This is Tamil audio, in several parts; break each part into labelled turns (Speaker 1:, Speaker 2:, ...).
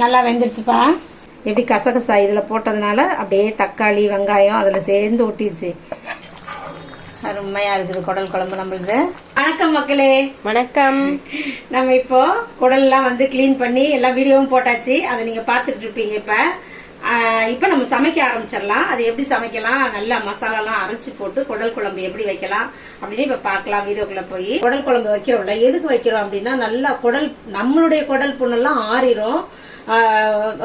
Speaker 1: நல்லா வெந்துருச்சுப்பா. எப்படி கசகசா இதில் போட்டதுனால அப்படியே தக்காளி வெங்காயம் அதில் சேர்ந்து ஒட்டிடுச்சு அருமையா இருக்குது குடல் குழம்பு நம்மளுது. வணக்கம் மக்களே.
Speaker 2: வணக்கம்.
Speaker 1: நம்ம இப்போ குடல்லாம் வந்து க்ளீன் பண்ணி எல்லா வீடியோவும் போட்டாச்சு. அதை நீங்க பார்த்துட்டு இருப்பீங்க இப்ப. ஆஹ் இப்ப நம்ம சமைக்க ஆரம்பிச்சிடலாம். அது எப்படி சமைக்கலாம்? நல்லா மசாலாலாம் அரைச்சு போட்டு குடல் குழம்பு எப்படி வைக்கலாம்? அப்படின்னு இப்ப பார்க்கலாம் வீடியோக்குள்ள போய். குடல் குழம்பு வைக்கிறோம்ல எதுக்கு வைக்கிறோம் அப்படின்னா நல்லா குடல் நம்மளுடைய குடல் புண்ணெல்லாம் ஆறிரும். ஆஹ்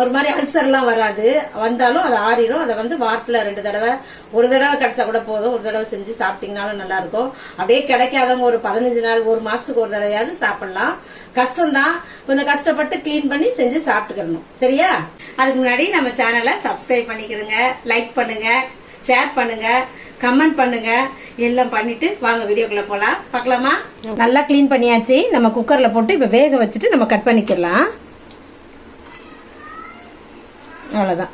Speaker 1: ஒரு மாதிரி அல்சர்லாம் வராது. வந்தாலும் அது ஆறிடும் அதை வந்து வாரத்தில் ரெண்டு தடவை ஒரு தடவை கிடைச்சா கூட போதும். ஒரு தடவை செஞ்சு சாப்பிட்டீங்கனாலும் நல்லா இருக்கும் அப்படியே கிடைக்காதவங்க ஒரு பதினஞ்சு நாள் ஒரு மாசத்துக்கு ஒரு தடவையாவது சாப்பிடலாம். கஷ்டம்தான். கொஞ்சம் கஷ்டப்பட்டு க்ளீன் பண்ணி செஞ்சு சாப்பிட்டுக்கணும். சரியா? அதுக்கு முன்னாடி நம்ம சேனலை சப்ஸ்கிரைப் பண்ணிக்கிறதுங்க லைக் பண்ணுங்க. ஷேர் பண்ணுங்க. கமெண்ட் பண்ணுங்க. எல்லாம் பண்ணிட்டு வாங்க வீடியோக்குள்ள போலாம். பார்க்கலாமா? நல்லா க்ளீன் பண்ணியாச்சு. நம்ம குக்கர்ல போட்டு இப்ப வேக வச்சுட்டு நம்ம கட் பண்ணிக்கலாம். அவ்வளவுதான்.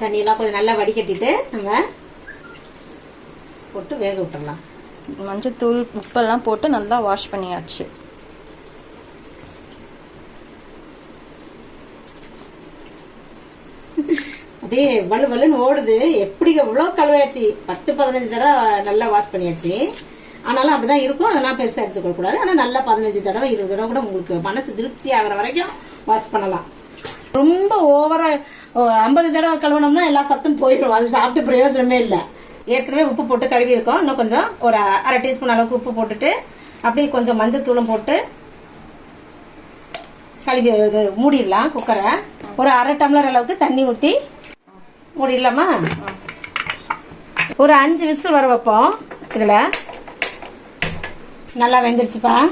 Speaker 1: தண்ணியெல்லாம் கொஞ்சம் நல்லா வடிகட்டிட்டு நம்ம போட்டு வேக விட்டுறலாம்.
Speaker 2: மஞ்சத்தூள் உப்பெல்லாம் போட்டு நல்லா வாஷ் பண்ணியாச்சு.
Speaker 1: அப்படியே வலு வலுன்னு ஓடுது. எப்படி எவ்வளவு கழுவாச்சு? பத்து பதினஞ்சு தடவை நல்லா வாஷ் பண்ணியாச்சு. ஆனாலும் அப்படிதான் இருக்கும். அதெல்லாம் பெருசாக எடுத்துக்க ஆனால் நல்லா பதினஞ்சு தடவை இருபது தடவை கூட உங்களுக்கு மனசு திருப்தி ஆகிற வரைக்கும் வாஷ் பண்ணலாம். ரொம்ப ஓவரா ஐம்பது தடவை கழுவணும்னா எல்லா சத்தும் போயிடும் அது சாப்பிட்டு பிரயோஜனமே இல்லை. ஏற்கனவே உப்பு போட்டு கழுவி இருக்கோம் இன்னும் கொஞ்சம் ஒரு அரை டீஸ்பூன் அளவுக்கு உப்பு போட்டுட்டு அப்படியே கொஞ்சம் மஞ்சத்தூளும் போட்டு கழுவி இது மூடிடலாம் குக்கரை. ஒரு அரை டம்ளர் அளவுக்கு தண்ணி ஊற்றி மூடிடலாமா? ஒரு அஞ்சு விசில் வர வைப்போம். இதில் நல்லா வெந்துருச்சுப்பா.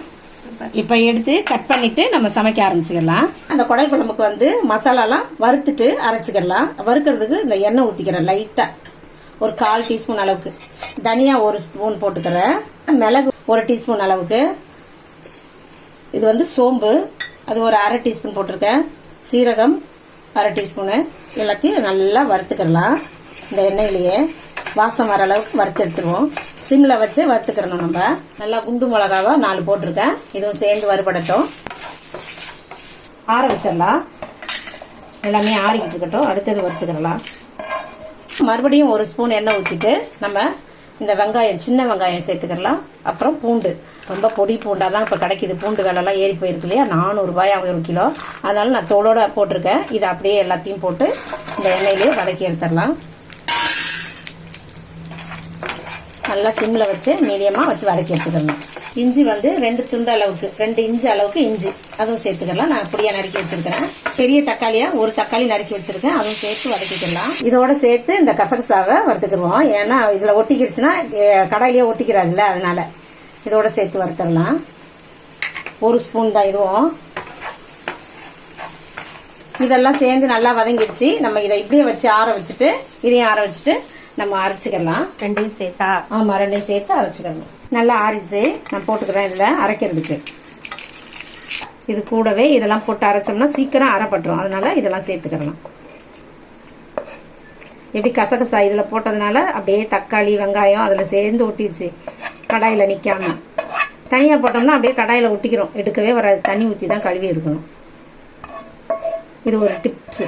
Speaker 1: இப்போ எடுத்து கட் பண்ணிட்டு நம்ம சமைக்க ஆரம்பிச்சுக்கலாம். அந்த குடல் குழம்புக்கு வந்து மசாலாலாம் வறுத்துட்டு அரைச்சிக்கிடலாம். வறுக்கிறதுக்கு இந்த எண்ணெய் ஊற்றிக்கிறேன் லைட்டாக ஒரு கால் டீஸ்பூன் அளவுக்கு. தனியா ஒரு ஸ்பூன் போட்டுக்கிறேன். மிளகு ஒரு டீஸ்பூன் அளவுக்கு. இது வந்து சோம்பு. அது ஒரு அரை டீஸ்பூன் போட்டிருக்கேன். சீரகம் அரை டீஸ்பூனு. எல்லாத்தையும் நல்லா வறுத்துக்கிடலாம். இந்த எண்ணெயிலேயே வாசம் வர அளவுக்கு வறுத்து எடுத்துருவோம். சிம்மில் வச்சு வறுத்துக்கிறணும் நம்ம. நல்லா குண்டு மிளகாவா நாலு போட்டிருக்கேன். இதுவும் சேர்ந்து வறுபடட்டும். ஆற வச்சிடலாம். எல்லாமே ஆறிக்கிட்டு இருக்கட்டும். அடுத்தது வறுத்துக்கிடலாம். மறுபடியும் ஒரு ஸ்பூன் எண்ணெய் ஊற்றிட்டு நம்ம இந்த வெங்காயம் சின்ன வெங்காயம் சேர்த்துக்கிடலாம். அப்புறம் பூண்டு. ரொம்ப பொடி பூண்டாக தான் இப்போ கிடைக்கிது. பூண்டு விலைலாம் ஏறி போயிருக்கு இல்லையா? நானூறுபாய் ஒரு கிலோ. அதனால நான் தோலோட போட்டிருக்கேன். இதை அப்படியே எல்லாத்தையும் போட்டு இந்த எண்ணெயிலேயே வதக்கி எடுத்துடலாம். நல்லா சிம்மில் வச்சு மீடியமாக வச்சு வதக்கி எடுத்துக்கணும். இஞ்சி வந்து ரெண்டு துண்டு அளவுக்கு ரெண்டு இஞ்சி அளவுக்கு இஞ்சி. அதுவும் சேர்த்துக்கலாம். நான் பொடியாக நறுக்கி வச்சிருக்கிறேன். பெரிய தக்காளியாக ஒரு தக்காளி நறுக்கி வச்சிருக்கேன். அதுவும் சேர்த்து வதக்கிக்கலாம். இதோட சேர்த்து இந்த கசகசாவை வறுத்துக்கிடுவோம் ஏன்னா இதில் ஒட்டிக்கிடுச்சுன்னா கடையிலேயே கடாயிலேயே ஒட்டிக்கிறாதுல்ல அதனால இதோட சேர்த்து வறுத்துடலாம். ஒரு ஸ்பூன் தான் இதுவும். இதெல்லாம் சேர்ந்து நல்லா வதங்கிடுச்சு. நம்ம இதை இப்படியே வச்சு ஆற வச்சுட்டு இதையும் ஆற வச்சுட்டு நம்ம அரைச்சிக்கலாம்.
Speaker 2: ரெண்டையும் சேர்த்தா?
Speaker 1: ஆமா ரெண்டையும் சேர்த்து அரைச்சிக்கணும் நல்லா ஆறிச்சு நான் போட்டுக்கிறேன் இதில். அரைக்கிறதுக்கு. இது கூடவே இதெல்லாம் போட்டு அரைச்சோம்னா சீக்கிரம் அரைப்பட்டுரும். அதனால இதெல்லாம் சேர்த்துக்கிறலாம் எப்படி கசகசா இதில் போட்டதுனால அப்படியே தக்காளி வெங்காயம் அதில் சேர்ந்து ஒட்டிடுச்சு. கடாயில் நிற்காம தனியாக போட்டோம்னா அப்படியே கடாயில் ஒட்டிக்கிறோம். எடுக்கவே வராது. தண்ணி ஊற்றி தான் கழுவி எடுக்கணும். இது ஒரு டிப்ஸு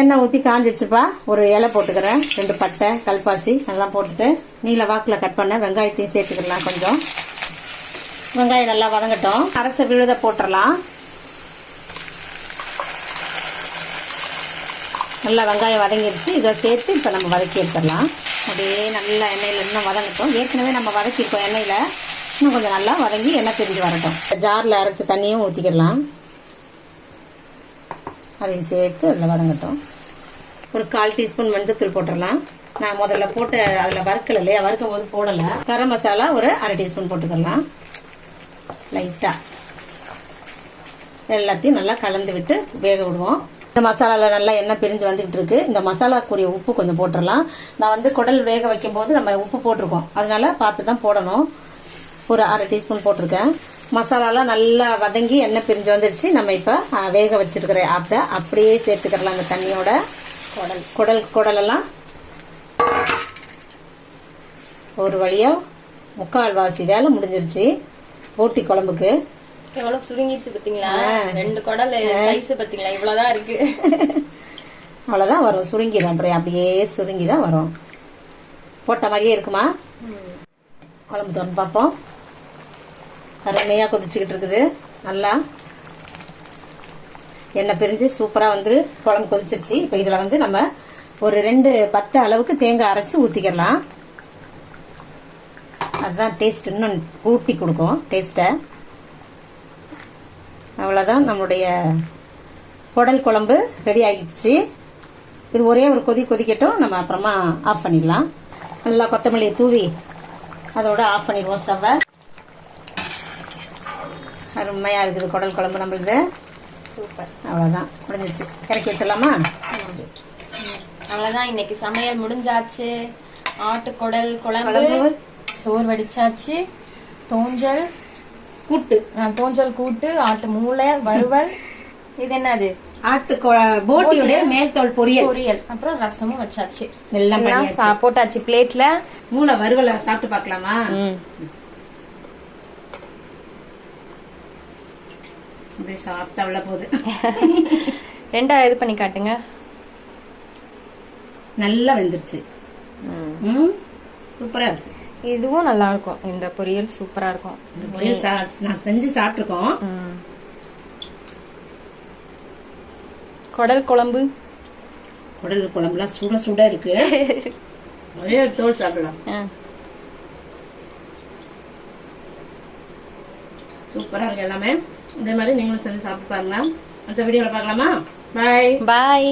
Speaker 1: எண்ணெய் ஊற்றி காஞ்சிடுச்சுப்பா ஒரு இலை போட்டுக்கிறேன். ரெண்டு பட்டை கல்பாசி அதெல்லாம் போட்டுட்டு நீல வாக்கில் கட் பண்ண வெங்காயத்தையும் சேர்த்துக்கலாம் கொஞ்சம். வெங்காயம் நல்லா வதங்கட்டும். அரைச்ச விழுத போட்டுடலாம் நல்லா வெங்காயம் வதங்கிடுச்சு இதை சேர்த்து இப்போ நம்ம வதக்கி எடுத்துடலாம். அப்படியே நல்லா எண்ணெயில் இன்னும் வதங்கட்டும். ஏற்கனவே நம்ம வதக்கிருக்கோம் எண்ணெயில். இன்னும் கொஞ்சம் நல்லா வதங்கி எண்ணெய் பிரிஞ்சு வரட்டும். ஜாரில் அரைச்ச தண்ணியும் ஊற்றிக்கிடலாம் அதையும் சேர்த்து அதில் வதங்கட்டும். ஒரு கால் டீஸ்பூன் மஞ்சத்தூள் போட்டுடலாம். நான் முதல்ல போட்டு அதில் வறுக்கல இல்லையா? வறுக்கும் போது போடலை. கரம் மசாலா ஒரு அரை டீஸ்பூன் போட்டுக்கலாம். லைட்டாக எல்லாத்தையும் நல்லா கலந்து விட்டு வேக விடுவோம். இந்த மசாலாவில் நல்லா எண்ணெய் பிரிஞ்சு வந்துகிட்டு இருக்கு. இந்த மசாலாக்குரிய உப்பு கொஞ்சம் போட்டுடலாம். நான் வந்து குடல் வேக வைக்கும் போது நம்ம உப்பு போட்டிருக்கோம். அதனால பார்த்து தான் போடணும். ஒரு அரை டீஸ்பூன் போட்டிருக்கேன். மசாலாலாம் நல்லா வதங்கி எண்ணெய் பிரிஞ்சு வந்துடுச்சு நம்ம இப்போ வேக வச்சிருக்கிற அதை அப்படியே சேர்த்துக்கிறலாம் அந்த தண்ணியோட. குடல். குடல் குடலெல்லாம். ஒரு வழியாக முக்கால் வாசி வேலை முடிஞ்சிருச்சு. போட்டி குழம்புக்கு.
Speaker 2: எவ்வளவு சுருங்கிடுச்சு பாத்தீங்களா?
Speaker 1: ஆ.
Speaker 2: ரெண்டு குடல் சைஸ் பாத்தீங்களா? இவ்வளவுதான் இருக்கு.
Speaker 1: அவ்வளோதான் வரும். சுருங்கிடும் அப்புறம். அப்படியே சுருங்கி தான் வரும். போட்ட மாதிரியே இருக்குமா? குழம்பு திறந்து பார்ப்போம். அருமையாக கொதிச்சுக்கிட்டு இருக்குது. நல்லா எண்ணெய் பிரிஞ்சு சூப்பராக வந்து குழம்பு கொதிச்சிருச்சு. இப்போ இதில் வந்து நம்ம ஒரு ரெண்டு பத்து அளவுக்கு தேங்காய் அரைச்சி ஊற்றிக்கலாம் அதுதான் டேஸ்ட் இன்னும் ஊட்டி கொடுக்கும் டேஸ்ட்டை அவ்வளோதான் நம்மளுடைய குடல் குழம்பு ரெடி ஆகிடுச்சு இது ஒரே ஒரு கொதி கொதிக்கட்டும். நம்ம அப்புறமா ஆஃப் பண்ணிடலாம். நல்லா கொத்தமல்லியை தூவி அதோட ஆஃப் பண்ணிடுவோம் ஸ்டவ்வை அருமையா இருக்குது. குடல் குழம்பு நம்மளுது
Speaker 2: சூப்பர்.
Speaker 1: அவ்வளோதான் முடிஞ்சிச்சு. இறக்கி வச்சிடலாமா?
Speaker 2: அவ்வளவுதான். இன்னைக்கு சமையல் முடிஞ்சாச்சு. ஆட்டுக்குடல் குழம்பு.
Speaker 1: குழம்பு.
Speaker 2: சோறு வடிச்சாச்சு தோஞ்சல்.
Speaker 1: கூட்டு.
Speaker 2: தோஞ்சல் கூட்டு ஆட்டு மூளை வறுவல். இது என்னது?
Speaker 1: ஆட்டு போட்டியுடைய மேல்தோல் பொரியல்.
Speaker 2: பொரியல். அப்புறம் ரசமும் வச்சாச்சு.
Speaker 1: எல்லாம்
Speaker 2: போட்டாச்சு பிளேட்ல
Speaker 1: மூளை வறுவலை சாப்பிட்டு பார்க்கலாமா? அப்படியே சாப்பிட்டா உள்ள போகுது.
Speaker 2: ரெண்டா இது பண்ணி காட்டுங்க.
Speaker 1: நல்லா வெந்துருச்சு. ம். சூப்பரா இருக்கு.
Speaker 2: இதுவும் நல்லா இருக்கும். இந்த பொரியல் சூப்பரா இருக்கும்.
Speaker 1: இந்த பொரியல் நான் செஞ்சு சாப்பிட்டுருக்கோம்.
Speaker 2: குடல் குழம்பு.
Speaker 1: குடல் குழம்புலாம் சுட சுட இருக்கு. ஒரு தோல் சாப்பிடலாம். சூப்பரா இருக்கு எல்லாமே. இதே மாதிரி நீங்களும் செஞ்சு சாப்பிட்டு பாருங்க. அடுத்த வீடியோவில் பார்க்கலாமா? பாய்
Speaker 2: பாய்